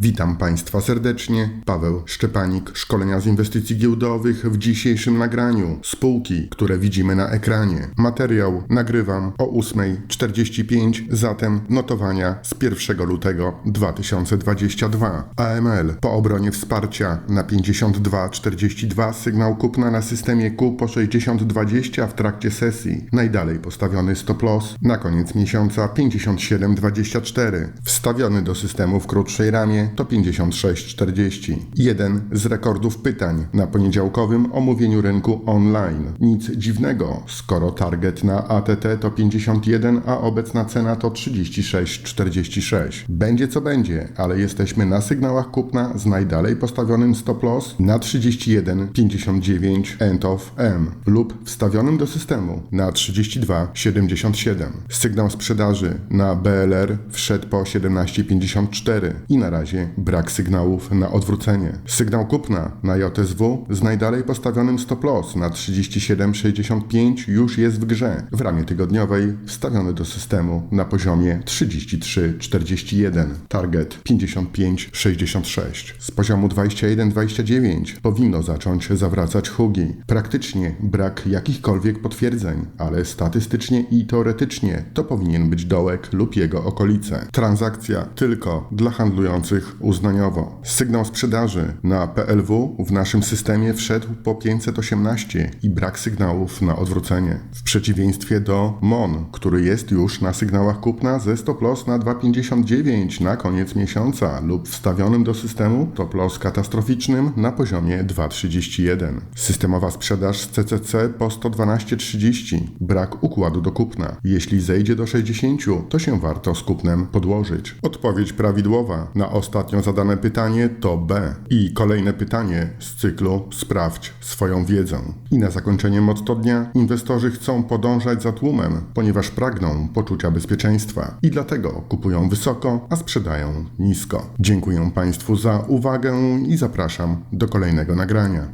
Witam Państwa serdecznie. Paweł Szczepanik, szkolenia z inwestycji giełdowych w dzisiejszym nagraniu. Spółki, które widzimy na ekranie. Materiał nagrywam o 8.45, zatem notowania z 1 lutego 2022. AML po obronie wsparcia na 52.42, sygnał kupna na systemie Q po 60.20 w trakcie sesji. Najdalej postawiony stop loss na koniec miesiąca 57.24. Wstawiony do systemu w krótszej ramie to 56,40. Jeden z rekordów pytań na poniedziałkowym omówieniu rynku online. Nic dziwnego, skoro target na ATT to 51, a obecna cena to 36,46. Będzie co będzie, ale jesteśmy na sygnałach kupna z najdalej postawionym stop loss na 31,59 end of M lub wstawionym do systemu na 32,77. Sygnał sprzedaży na BLR wszedł po 17,54 i na razie brak sygnałów na odwrócenie. Sygnał kupna na JSW z najdalej postawionym stop loss na 37,65 już jest w grze. W ramie tygodniowej wstawiony do systemu na poziomie 33,41. Target 55,66. Z poziomu 21,29 powinno zacząć zawracać hugi. Praktycznie brak jakichkolwiek potwierdzeń, ale statystycznie i teoretycznie to powinien być dołek lub jego okolice. Transakcja tylko dla handlujących uznaniowo. Sygnał sprzedaży na PLW w naszym systemie wszedł po 518 i brak sygnałów na odwrócenie. W przeciwieństwie do MON, który jest już na sygnałach kupna ze stop loss na 2,59 na koniec miesiąca lub wstawionym do systemu stop loss katastroficznym na poziomie 2,31. Systemowa sprzedaż z CCC po 112,30. Brak układu do kupna. Jeśli zejdzie do 60, to się warto z kupnem podłożyć. Odpowiedź prawidłowa na ostatnio zadane pytanie to B. I kolejne pytanie z cyklu Sprawdź swoją wiedzę. I na zakończenie motto dnia inwestorzy chcą podążać za tłumem, ponieważ pragną poczucia bezpieczeństwa i dlatego kupują wysoko, a sprzedają nisko. Dziękuję Państwu za uwagę i zapraszam do kolejnego nagrania.